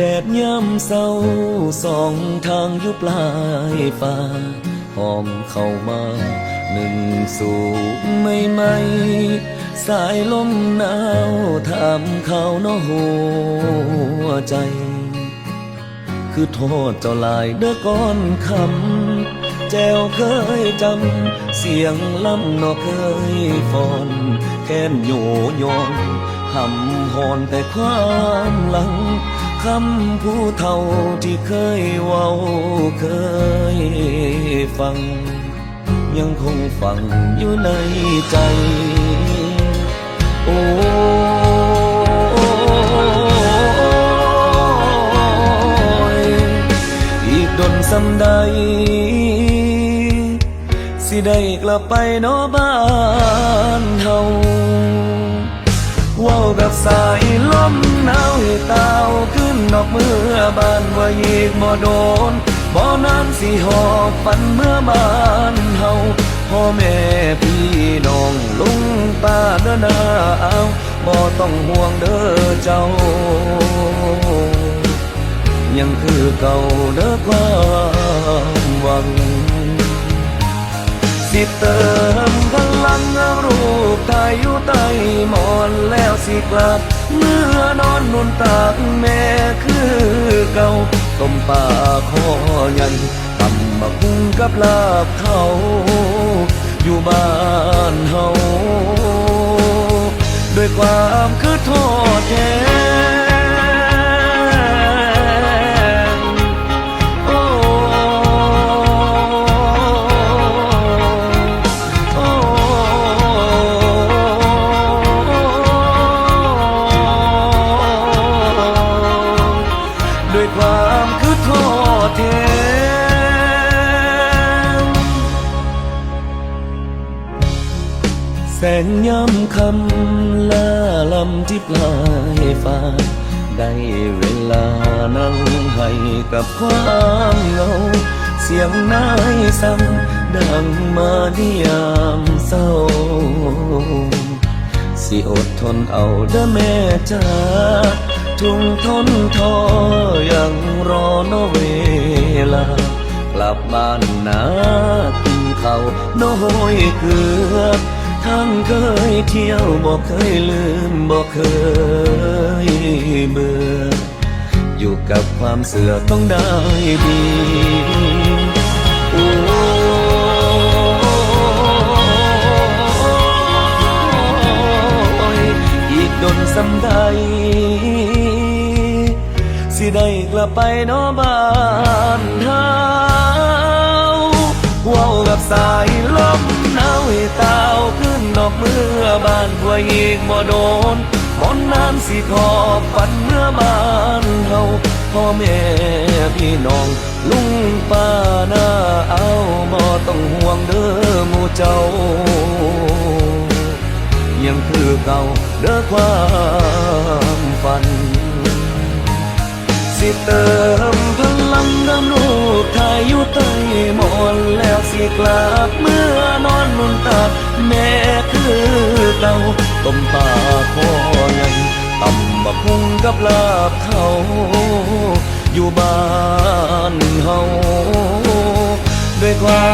ดยามเศร้าสองทางอยู่ปลายฟ้าหอมเข้ามาหนึ่งสู่ไม่ไม่สายลมหนาวถามเขาเนาะหัวใจ คือโทษเจ้าลายเด้อก้อนคำแจวเคยจำ เสียงลำเนอเคยฟอน แค้นโยโยนหำหอนแต่ความหลัง คำผู้เฒ่าที่เคยเว้าเคยฟัง ยังคงฝังอยู่ในใจ โอ้ยอีกดนสำใด สิได้กลับไปนอบ้านเฮา ว้ากับสายลมหนาวให้ตาขึ้นดอกเมื่อบานว่าอีกบ่โดนบ่นานสิหอบฝันเมื่อบ้านเฮาพ่อแม่พี่น้องลุงป้าเด้อนาเอาบ่ต้องห่วงเด้อเจ้า ยังคือเก่าเด้อความหวัง สิเติม กลับ เมื่อนอนนุนตากแม่คือเก่าต้มป่าคอใหญ่ทำมาพุงกับลาบเขา อยู่บ้านเฮาด้วยความคือทอดแท แสงย้ำคำลาลำที่ปลายฟ้า ได้เวลานั่งให้กับความเหงา เสียงนายซ้ำดังมาที่ยามเศร้า สิอดทนเอาเด้อแม่จ้าทุ่งทนทอยังรอนเวลา กลับบ้านนากินข้าน้อยเกลือ ทั้งเคยเที่ยวบอกเคยลืมบอกเคยเบื่อ อยู่กับความเสื่อต้องได้ดีโอ้ยอีกดนสำใดสิได้กลับไปเนอบ้านเฮาเว้ากับสายลมหนาวให้ตาว นอกเมื่อบ้านหัวอีกบ่โดนมอนน้ำสิขอบฝันเมื่อบ้านเฮาพ่อแม่พี่น้อง ลุงป้าน้าเอาบ่ต้องห่วงเด้อหมู่เจ้า ยังคือเก่าเด้อความฝัน สิเติมพลังดำลู กทายอยู่ใต้หมอนแล้วสิกลับเมื่อนอนนุ่นตักแม่คือเต่าต้มปลาคอใหญ่ตำบักพุงกับลาบเขาอยู่บ้านเฮาด้วยความ